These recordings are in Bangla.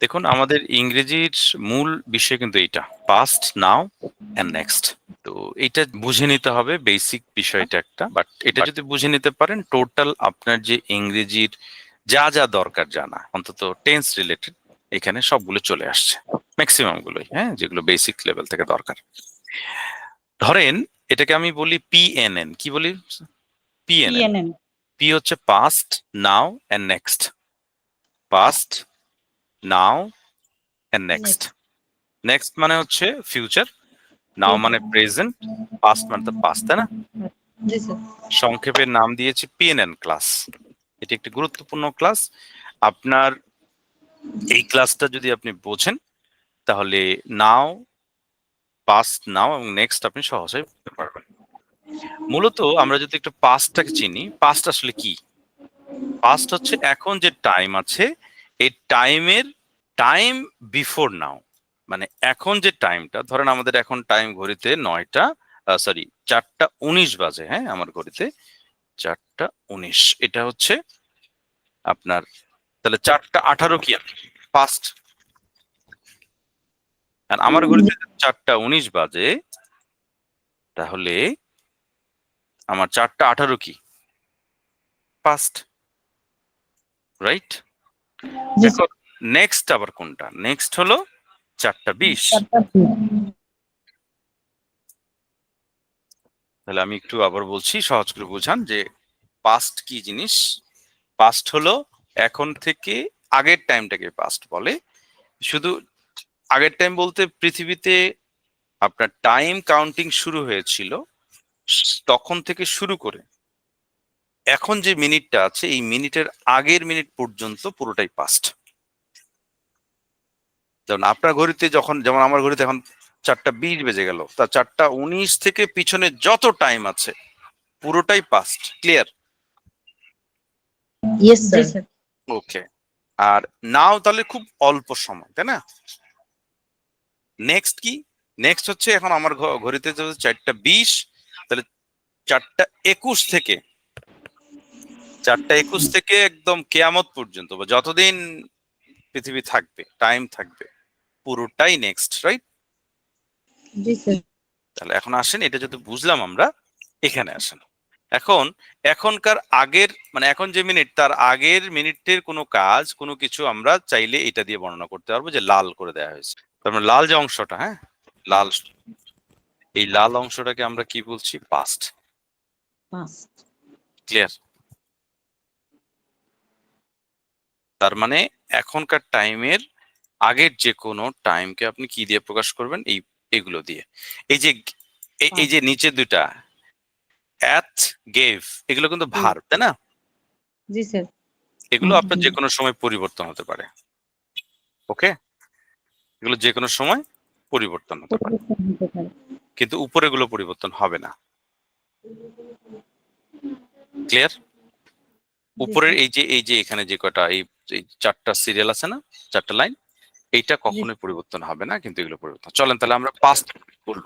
দেখুন আমাদের ইংরেজির মূল বিষয় কিন্তু এইটা পাস্ট নাও এন্ড নেক্সট তো এটা বুঝে নিতে হবে বেসিক বিষয়টা একটা। বাট এটা যদি বুঝে নিতে পারেন টোটাল আপনার যে ইংরেজির যা যা দরকার জানা অন্তত টেন্স রিলেটেড এখানে সবগুলো চলে আসছে। ম্যাক্সিমাম গুলোই হ্যাঁ যেগুলো বেসিক লেভেল থেকে দরকার। ধরেন এটাকে আমি বলি পিএনএন কি বলি? পিএনএন পি হচ্ছে past now and next past now and next next মানে হচ্ছে ফিউচার নাও মানে প্রেজেন্ট পাস্ট মানে তো পাস্ট তাই না? সংক্ষেপে নাম দিয়েছি পিএনএন ক্লাস এটি একটি গুরুত্বপূর্ণ ক্লাস আপনার এই ক্লাসটা যদি আপনি বোঝেন তাহলে নাও পাস্ট নাও এবং নেক্সট আপনি সহজেই বুঝতে পারবেন। মূলত আমরা যদি একটু পাস্টটাকে চিনি পাস্ট আসলে কি? পাস্ট হচ্ছে এখন যে টাইম আছে এই টাইমের টাইম বিফোর নাও মানে এখন যে টাইমটা ধরেন আমাদের এখন টাইম ঘড়িতে নয়টা সরি চারটা উনিশ বাজে হ্যাঁ আমার ঘড়িতে, চারটা উনিশ। এটা হচ্ছে আপনার, তাহলে চারটা আঠারো কি পাস্ট আর আমার ঘড়িতে চারটা উনিশ বাজে, তাহলে আমার চারটা আঠারো কি? পাস্ট রাইট নেক্সট আবার কোনটা? নেক্সট হলো চারটা বিশ। চারটা বিশ। তাহলে আমি একটু আবার বলছি সহজ করে বোঝান যে পাস্ট কি জিনিস? পাস্ট হলো এখন থেকে আগের টাইমটাকে পাস্ট বলে। শুধু আগের টাইম বলতে পৃথিবীতে আপনার টাইম কাউন্টিং শুরু হয়েছিল তখন থেকে শুরু করে। এখন যে মিনিটটা আছে এই মিনিটের আগের মিনিট পর্যন্ত পুরোটাই পাস্ট যেমন আপনার ঘড়িতে যখন যেমন আমার ঘড়িতে এখন চারটা বিশ বেজে গেল তা চারটা উনিশ থেকে পিছনে যত টাইম আছে পুরোটাই পাস্ট ক্লিয়ার ওকে আর নাও তাহলে খুব অল্প সময় তাই না? নেক্সট কি? নেক্সট হচ্ছে এখন আমার ঘড়িতে চারটা বিশ তাহলে চারটা একুশ থেকে চারটা একুশ থেকে একদম কেয়ামত পর্যন্ত বা যতদিন পৃথিবী থাকবে টাইম থাকবে পুরোটাই নেক্সট রাইট তাহলে এখন আসেন এটা যদি বুঝলাম আমরা এখানে আসেন। এখন এখনকার আগের মানে এখন যে মিনিট তার আগের মিনিটের কোনো কাজ কোনো কিছু আমরা চাইলে এটা দিয়ে বর্ণনা করতে পারব যে লাল করে দেওয়া হয়েছে। তার মানে লাল যে অংশটা হ্যাঁ? লাল এই লাল অংশটাকে আমরা কি বলছি? পাস্ট ক্লিয়ার তার মানে এখনকার টাইমের আগের যে কোনো টাইমকে আপনি কি দিয়ে প্রকাশ করবেন? এই এগুলো দিয়ে। এই যে এই- যে নিচে দুটা অ্যাট গেভ এগুলো কিন্তু ভার তাই না? জি স্যার। এগুলো আপনার। যে কোনো সময় পরিবর্তন হতে পারে। ওকে? এগুলো যে কোনো সময় পরিবর্তন হতে পারে। পরিবর্তন হতে পারে। কিন্তু উপরে গুলো পরিবর্তন হবে না। ক্লিয়ার উপরের এই যে এই যে এখানে যে কটা এই এই চারটা সিরিয়াল আছে না চারটা লাইন এইটা কখনোই পরিবর্তন হবে না কিন্তু এগুলো পরিবর্তন। চলেন তাহলে আমরা পাস্ট বলব।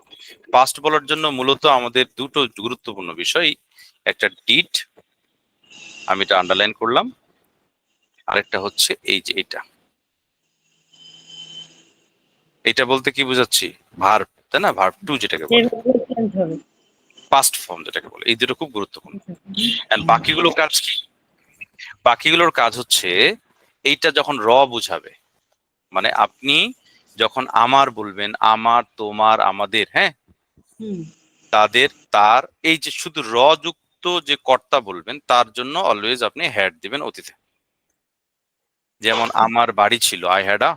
পাস্ট বলার জন্য মূলত আমাদের দুটো গুরুত্বপূর্ণ বিষয় একটা ডিট আমি এটা আন্ডারলাইন করলাম আরেকটা হচ্ছে এই যে এটা এটা বলতে কি বুঝাচ্ছি? ভার্ব তাই না? ভার্ব টু যেটাকে বলে। পাস্ট ফর্ম যেটাকে বলে। এই দুটো খুব গুরুত্বপূর্ণ। এন্ড বাকিগুলো কাজ কি? বাকিগুলোর কাজ হচ্ছে এইটা যখন র বুঝাবে মানে আপনি যখন আমার বলবেন আমার তোমার আমাদের হ্যাঁ? তাদের তার এই যে শুধু র যুক্ত যে কর্তা বলবেন তার জন্য অলওয়েজ আপনি হ্যাড দিবেন অতীতে। যেমন আমার বাড়ি ছিল আই হ্যাড আ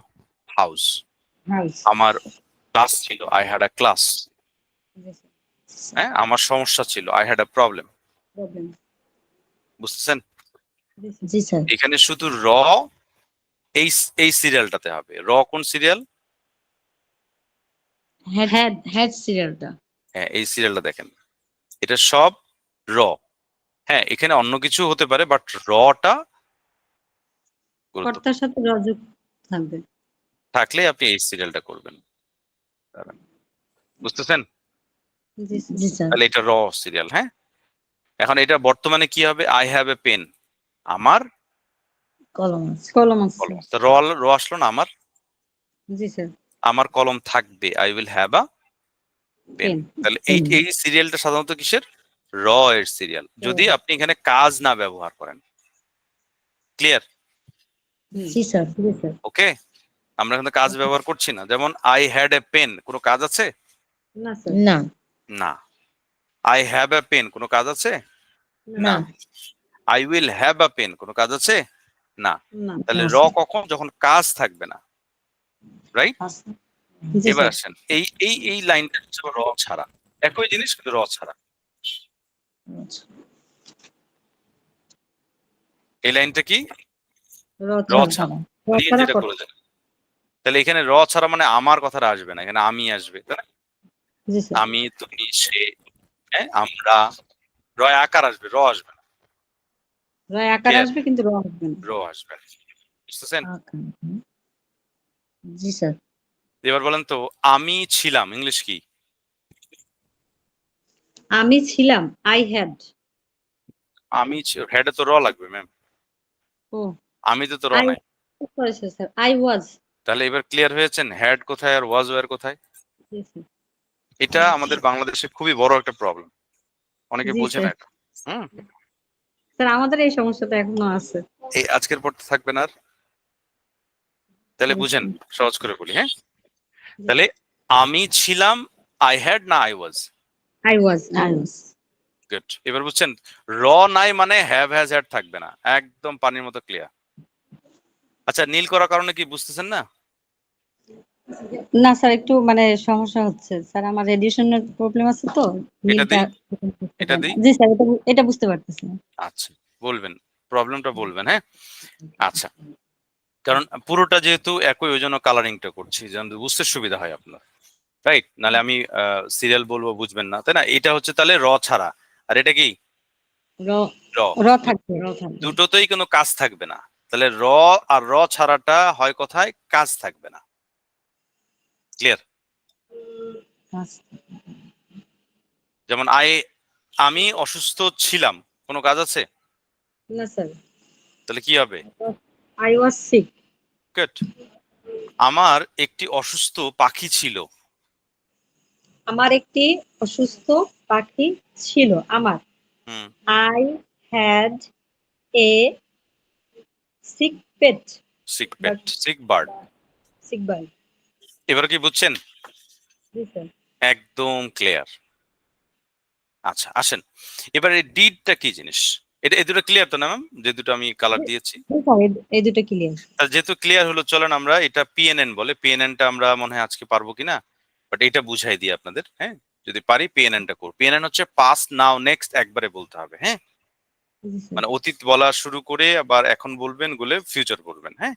হাউস আমার ক্লাস ছিল আই হ্যাড আ ক্লাস হ্যাঁ আমার সমস্যা ছিল I had a problem problem বুঝতেছেন? এখানে শুধু র এই এই সিরিয়ালটাতে হবে। র কোন সিরিয়াল? হেড হেড সিরিয়ালটা। হ্যাঁ এই সিরিয়ালটা দেখেন। এটা সব র। হ্যাঁ এখানে অন্য কিছু হতে পারে বাট রটা কর্তার সাথে রজক থাকবে। থাকলে আপনি এই সিরিয়ালটা করবেন। বুঝতেছেন? তাহলে এটা র সিরিয়াল হ্যাঁ? এখন এটা বর্তমানে কি হবে? আই হ্যাভ এ পেন আমার কলম আছে। কলম আছে কলম তো র র আসলো না আমার? জি স্যার আমার কলম থাকবে। I will have a pen তাহলে এই এই সিরিয়ালটা সাধারণত কিসের? র এর সিরিয়াল যদি আপনি এখানে কাজ না ব্যবহার করেন। ক্লিয়ার জি স্যার জি স্যার ওকে আমরা এখানে কাজ ব্যবহার করছি না। যেমন আই হ্যাড এ পেন কোনো কাজ আছে? না স্যার না। না। আই হ্যাভ এ পেন কোনো কাজ আছে? না। I will have a pen কোনো কাজ আছে? না। তাহলে র কখন যখন কাজ থাকবে না রাইট এবার আসেন এই এই এই লাইনটা হচ্ছে র ছাড়া। একই জিনিস কিন্তু র ছাড়া। এই লাইনটা কি? র র ছাড়া। যেটা করে দেন। তাহলে এখানে র ছাড়া মানে আমার কথাটা আসবে না এখানে আমি আসবে তাই না? আমি তুমি সে হ্যাঁ আমরা রয় আকার আসবে র আসবে র আকার আসবে কিন্তু র আসবে না। র আসবে। বুঝতেছেন জি স্যার। এবার বলেন তো আমি ছিলাম ইংলিশ কি? আমি ছিলাম আই হ্যাড আমি হেডে তো র লাগবে ম্যাম ও। আমি তো তো র নাই। স্যার আই ওয়াজ তাহলে এবার ক্লিয়ার হয়েছেন হেড কোথায় আর ওয়াজ ওয়ার কোথায়? এটা আমাদের বাংলাদেশে খুবই বড় একটা প্রবলেম অনেকে বোঝে না এটা। হুম। স্যার আমাদের এই সমস্যাটা এখনও আছে। এই আজকের পর থাকবে না আর। তাহলে বুঝেন সহজ করে বলি হ্যাঁ? তাহলে আমি ছিলাম আই হ্যাড না I was I was I was good এবার বুঝছেন র নাই মানে হ্যাভ হ্যাজ হ্যাড থাকবে না। একদম পানির মতো ক্লিয়ার আচ্ছা নীল করার কারণে কি বুঝতেছেন না? না স্যার একটু মানে সমস্যা হচ্ছে। স্যার আমার রেডিয়েশনের প্রবলেম আছে তো। এটা? জি স্যার এটা এটা বুঝতে পারতেছি। আচ্ছা বলবেন। প্রবলেমটা বলবেন হ্যাঁ? আচ্ছা। কারণ পুরোটা যেহেতু একই ওই জন্য কালারিংটা করছি যেন বুঝতে সুবিধা হয় আপনার। রাইট নালে আমি সিরিয়াল বলব বুঝবেন না। তাই না? এটা হচ্ছে তাহলে র ছাড়া। আর এটা কি? র থাকবে। দুটোতেই কোনো কাজ থাকবে না। তাহলে র আর র ছাড়াটা হয় কোথায়? কাজ থাকবে না। ক্লিয়ার। যেমন আই আমি অসুস্থ ছিলাম। কোনো কাজ আছে? না স্যার। তাহলে কি হবে? আই ওয়াজ সিক গুড আমার একটি অসুস্থ পাখি ছিল। আমার একটি অসুস্থ পাখি ছিল আমার। I had a sick pet sick pet sick bird sick bird এবার কি বুঝছেন? একদম ক্লিয়ার আচ্ছা আসেন। এবার এই ডিডটা কি জিনিস? এটা এই দুটো ক্লিয়ার তো না ম্যাম যে দুটো আমি কালার দিয়েছি। এই- এই দুটো ক্লিয়ার যেহেতু ক্লিয়ার হলো চলেন আমরা এটা পিএনএন বলে। পিএনএনটা আমরা মনে হয় আজকে পারব কিনা? বাট এটা বুঝাই দিই আপনাদের হ্যাঁ? যদি পারি পিএনএনটা করব। পিএনএন হচ্ছে পাস নাও নেক্সট একবারে বলতে হবে হ্যাঁ? মানে অতীত বলা শুরু করে আবার এখন বলবেন বলে ফিউচার বলবেন হ্যাঁ?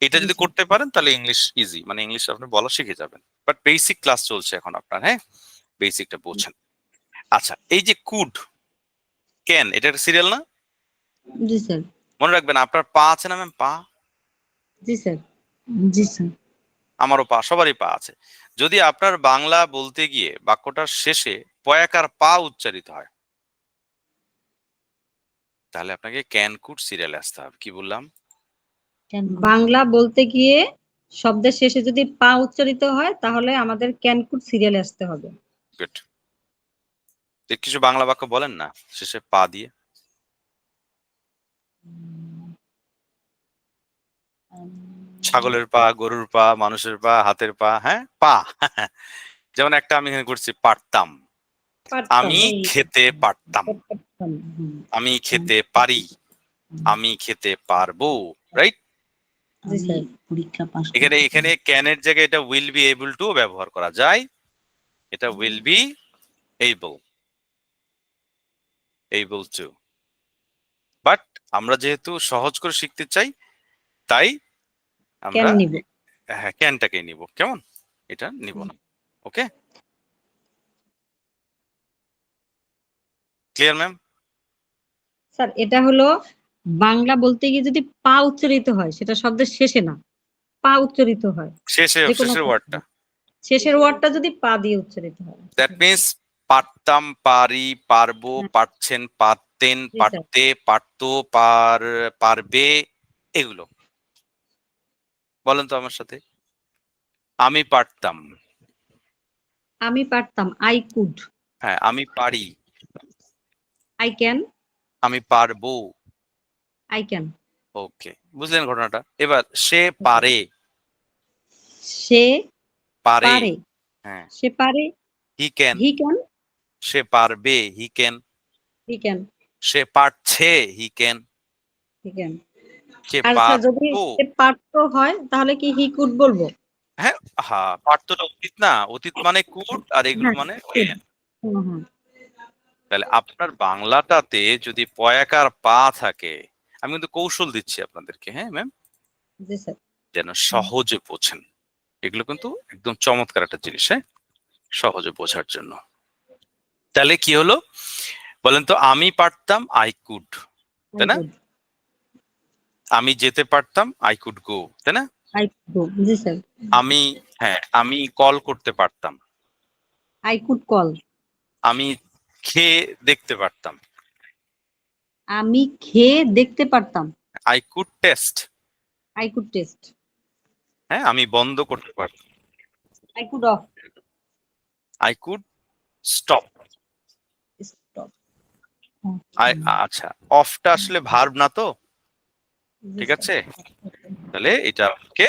এটা যদি করতে পারেন তাহলে ইংলিশ ইজি মানে ইংলিশ আপনি বলা শিখে যাবেন। বাট বেসিক ক্লাস চলছে এখন আপনার হ্যাঁ? বেসিকটা বোঝেন। আচ্ছা এই যে কুড ক্যান এটা একটা সিরিয়াল না? জি স্যার। মনে রাখবেন আপনার পা আছে না ম্যাম পা? জি স্যার। জি স্যার। আমারও পা সবারই পা আছে। যদি আপনার বাংলা বলতে গিয়ে বাক্যটার শেষে পয়াকার পা উচ্চারিত হয় তাহলে আপনাকে ক্যান কুড সিরিয়ালে আসতে হবে। কি বললাম? বাংলা বলতে গিয়ে শব্দের শেষে যদি পা উচ্চারিত হয় তাহলে আমাদের ক্যানকুট সিরিয়ালে আসতে হবে। গুড কিছু বাংলা বাক্য বলেন না? শেষে পা দিয়ে। ছাগলের পা গরুর পা মানুষের পা হাতের পা হ্যাঁ? পা। যেমন একটা আমি এখানে করছি পারতাম। আমি খেতে পারতাম, আমি খেতে পারি। আমি খেতে পারব রাইট জি পরীক্ষা পাস এখানে এখানে ক্যানের জায়গায় এটা উইল বি এবল টু ব্যবহার করা যায়। এটা will be able able to but আমরা যেহেতু সহজ করে শিখতে চাই তাই আমরা হ্যাঁ ক্যানটাকে নিব। কেমন? এটা নিব না। ওকে? ক্লিয়ার ম্যাম স্যার এটা হলো বাংলা বলতে গিয়ে যদি পা উচ্চারিত হয় সেটা শব্দের শেষে না পা উচ্চারিত হয়। শেষে শেষের ওয়ার্ডটা। শেষের ওয়ার্ডটা যদি পা দিয়ে উচ্চারিত হয়। দ্যাট মিনস পারতাম পারি পারব পারছেন পারতেন। পারতে পারতো পার পারবে এগুলো। বলেন তো আমার সাথে। আমি পারতাম। আমি পারতাম আই কুড হ্যাঁ আমি পারি। আই ক্যান আমি পারব। আই ক্যান ওকে বুঝলেন ঘটনাটা? এবার সে পারে। সে পারে। হ্যাঁ। সে পারে। হি ক্যান হি ক্যান সে পারবে। হি ক্যান হি ক্যান সে পারছে। হি ক্যান হি ক্যান সে স্যার যদি সে পারতো হয় তাহলে কি হি কুড বলব? হ্যাঁ হ্যাঁ পারতোটা অতীত না। অতীত মানে কুড আর এগুলো হ্যাঁ, মানে তাহলে আপনার বাংলাটাতে যদি পয়াকার পা থাকে আমি কিন্তু কৌশল দিচ্ছি আপনাদেরকে হ্যাঁ ম্যাম যেন সহজে বোঝেন। এগুলো কিন্তু একদম চমৎকার একটা জিনিস হ্যাঁ? সহজে বোঝার জন্য। তাহলে কি হলো? বলেন তো আমি পারতাম আই কুড তাই না? আমি যেতে পারতাম আই কুড গো তাই না? আমি হ্যাঁ আমি কল করতে পারতাম। আই কুড কল আমি খেয়ে দেখতে পারতাম। আমি খেয়ে দেখতে পারতাম। I could taste I could taste হ্যাঁ আমি বন্ধ করতে পারতাম। I could off I could stop stop I আচ্ছা অফটা আসলে ভার্ব না তো? ঠিক আছে? তাহলে এটাকে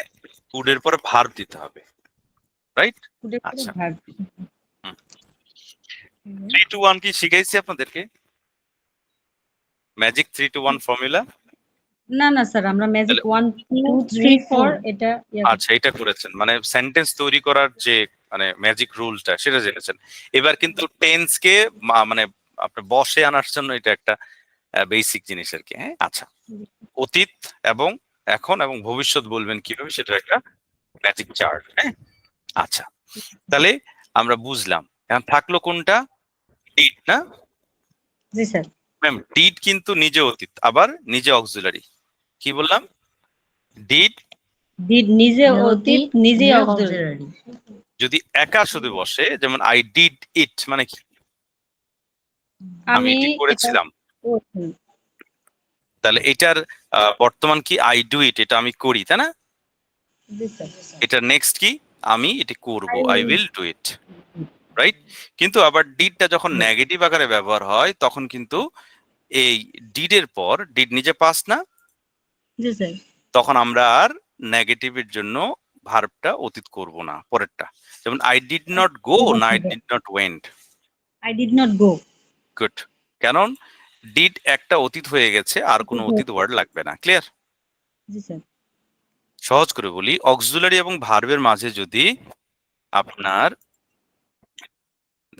কুডের পরে ভার্ব দিতে হবে রাইট আচ্ছা। থ্রি টু ওয়ান কি শিখাইছি আপনাদেরকে? Magic three two one formula না না স্যার আমরা ম্যাজিক তাহলে- ওয়ান টু থ্রি ফোর এটা আচ্ছা এটা করেছেন। মানে সেন্টেন্স তৈরি করার যে মানে ম্যাজিক রুলটা সেটা জেনেছেন। এবার কিন্তু টেন্স কে মা- মানে আপনার বসে আনার জন্য এটা একটা বেসিক জিনিস আর কি হ্যাঁ? আচ্ছা। অতীত এবং এখন এবং ভবিষ্যৎ বলবেন কীভাবে সেটা একটা ম্যাজিক চার্ট হ্যাঁ? আচ্ছা। তাহলে আমরা বুঝলাম। এখন থাকল কোনটা? ডিড না? জি স্যার ম্যাম ডিড কিন্তু নিজে অতীত আবার নিজে অক্সিলারি কি বললাম? ডিড ডিড নিজে অতীত নিজে অক্সিলারি যদি একা শুধু বসে যেমন আই ডিড ইট মানে কি? আমি এটি করেছিলাম। তাহলে এটার আহ, বর্তমান কি আই ডু ইট এটা আমি করি তাই না? এটা নেক্সট কি? আমি এটি করব I. Will do it right কিন্তু আবার ডিডটা যখন নেগেটিভ আকারে ব্যবহার হয় তখন কিন্তু এই ডিডের পর ডিড নিজে পাস না? জি স্যার। তখন আমরা আর নেগেটিভের জন্য ভার্বটা অতীত করব না পরেরটা। যেমন আই ডিড নট গো না I did not went I did not go good কারণ ডিড একটা অতীত হয়ে গেছে আর কোনো অতীত ওয়ার্ড লাগবে না। ক্লিয়ার জি স্যার। সহজ করে বলি অক্সিলারি এবং ভার্বের মাঝে যদি আপনার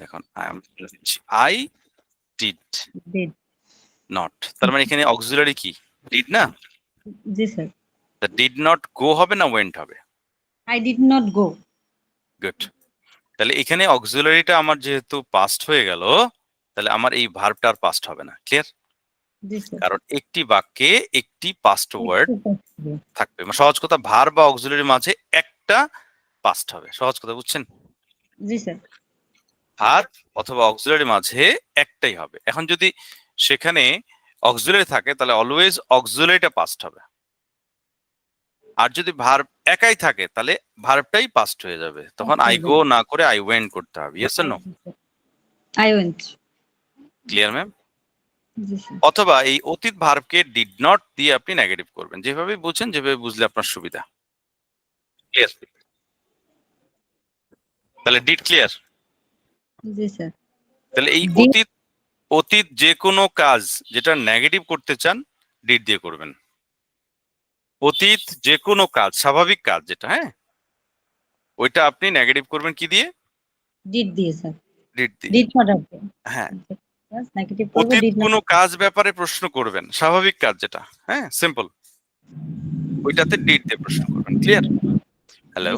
দেখুন আই ডিড ডিড নট তার মানে এখানে অক্সিলারি কি? ডিড না? জি স্যার ডিড নট গো হবে না ওয়েন্ট হবে? I did not go good তাহলে এখানে অক্সিলারিটা আমার যেহেতু পাস্ট হয়ে গেল তাহলে আমার এই ভার্বটা আর পাস্ট হবে না ক্লিয়ার কারণ একটি বাক্যে একটি পাস্ট ওয়ার্ড থাকবে। মানে সহজ কথা ভার বা অক্সিলারির মাঝে একটা পাস্ট হবে। সহজ কথা বুঝছেন? জি স্যার ভার অথবা অক্সিলারির মাঝে একটাই হবে। এখন যদি সেখানে অক্সিলারি থাকে তাহলে অলওয়েজ অক্সিলারিটা পাস্ট হবে। আর যদি ভার একাই থাকে তাহলে ভার্বটাই পাস্ট হয়ে যাবে। তখন আই গো না করে আই ওয়েন্ট করতে হবে। Yes no I went clear ma'am অথবা এই অতীত ভার্বকে ডিড নট দিয়ে আপনি নেগেটিভ করবেন। যেভাবে বুঝছেন যেভাবে বুঝলে আপনার সুবিধা। ক্লিয়ার তাহলে ডিড ক্লিয়ার জি স্যার। তাহলে এই অতীত অতীত যে কোনো কাজ যেটা নেগেটিভ করতে চান ডিড দিয়ে করবেন। অতীত যে কোনো কাজ স্বাভাবিক কাজ যেটা হ্যাঁ? ওইটা আপনি নেগেটিভ করবেন কি দিয়ে? ডিড দিয়ে স্যার। ডিড দিয়ে। ডিড নট হ্যাঁ। অতীত কোনো কাজ ব্যাপারে প্রশ্ন করবেন স্বাভাবিক কাজ যেটা হ্যাঁ? সিম্পল ওইটাতে ডিড দিয়ে প্রশ্ন করবেন ক্লিয়ার হ্যালো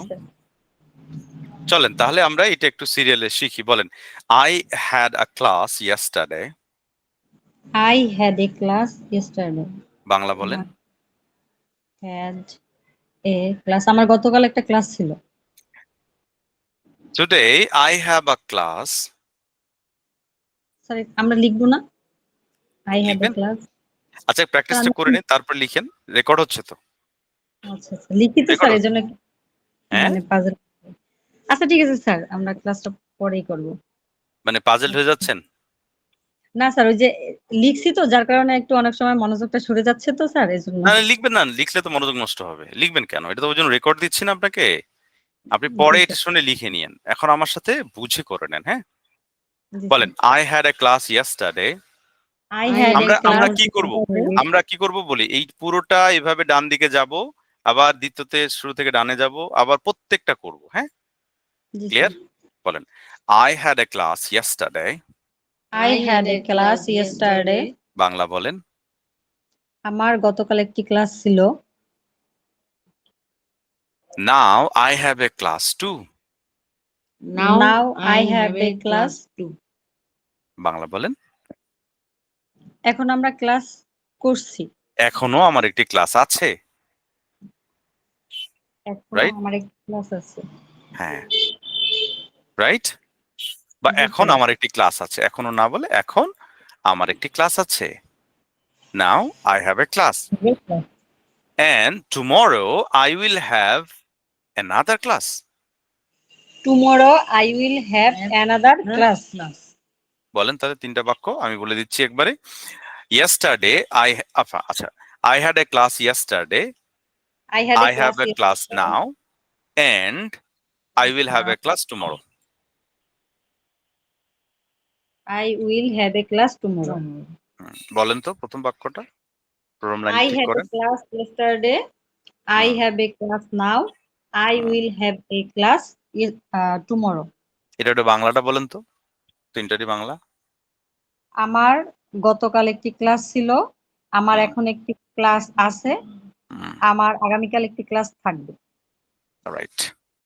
চলেন তাহলে আমরা এটা একটু সিরিয়ালে শিখি। বলেন I had a class yesterday I had a class yesterday Bangla বলেন। হ্যাড এ ক্লাস আমার গতকাল একটা ক্লাস ছিল। Today I have a class sir আমরা লিখব না? আই হ্যাড এ ক্লাস আচ্ছা প্র্যাকটিসটা করে নিন তারপর লিখেন। রেকর্ড হচ্ছে তো। আচ্ছা আচ্ছা লিখি তো স্যার এজন্য হ্যাঁ? মানে পাজল আচ্ছা ঠিক আছে স্যার আমরা ক্লাসটা পরেই করব। মানে পাজেল হয়ে যাচ্ছেন? না স্যার ওই যে লিখছি তো যার কারণে একটু অনেক সময় মনোযোগটা সরে যাচ্ছে তো স্যার এই জন্য না লিখবেন না লিখলে তো মনোযোগ নষ্ট হবে। লিখবেন কেন? এটা তো ওই জন্য রেকর্ড দিচ্ছি না আপনাকে। আপনি পরে এটা শুনে লিখে নিয়েন। এখন আমার সাথে বুঝে করে নেন হ্যাঁ? বলেন I had a class yesterday আমরা- আমরা কি করব? আমরা কি করব বলি? এই পুরোটা এভাবে ডান দিকে যাব আবার দ্বিতীয়তে শুরু থেকে ডানে যাব আবার প্রত্যেকটা করব হ্যাঁ? জি, বলেন। I had a class yesterday I had a class yesterday. Bangla বলেন। আমার গতকাল একটি ক্লাস ছিল। Now I have a class too Now I have a class too. Bangla বলেন। এখন আমরা ক্লাস করছি। এখনও আমার একটি ক্লাস আছে। এখন আমার একটি ক্লাস আছে। হ্যাঁ। রাইট বা এখন আমার একটি ক্লাস আছে। এখনও না বলে এখন আমার একটি ক্লাস আছে। Now I have a class and tomorrow I will have another class. Tomorrow I will have another class বলেন তাহলে তিনটা বাক্য আমি বলে দিচ্ছি একবারে। Yesterday I আচ্ছা আচ্ছা I had a class yesterday. I had I have a class now. And I will have a class tomorrow. I will have a class tomorrow বলেন তো প্রথম বাক্যটা। প্রথম line I had a class yesterday I. Have a class now I. Will have a class tomorrow এটা একটু বাংলাটা বলেন তো। তিনটারই বাংলা। আমার গতকাল একটি ক্লাস ছিল। আমার এখন একটি ক্লাস আছে। আমার আগামীকাল একটি ক্লাস থাকবে। রাইট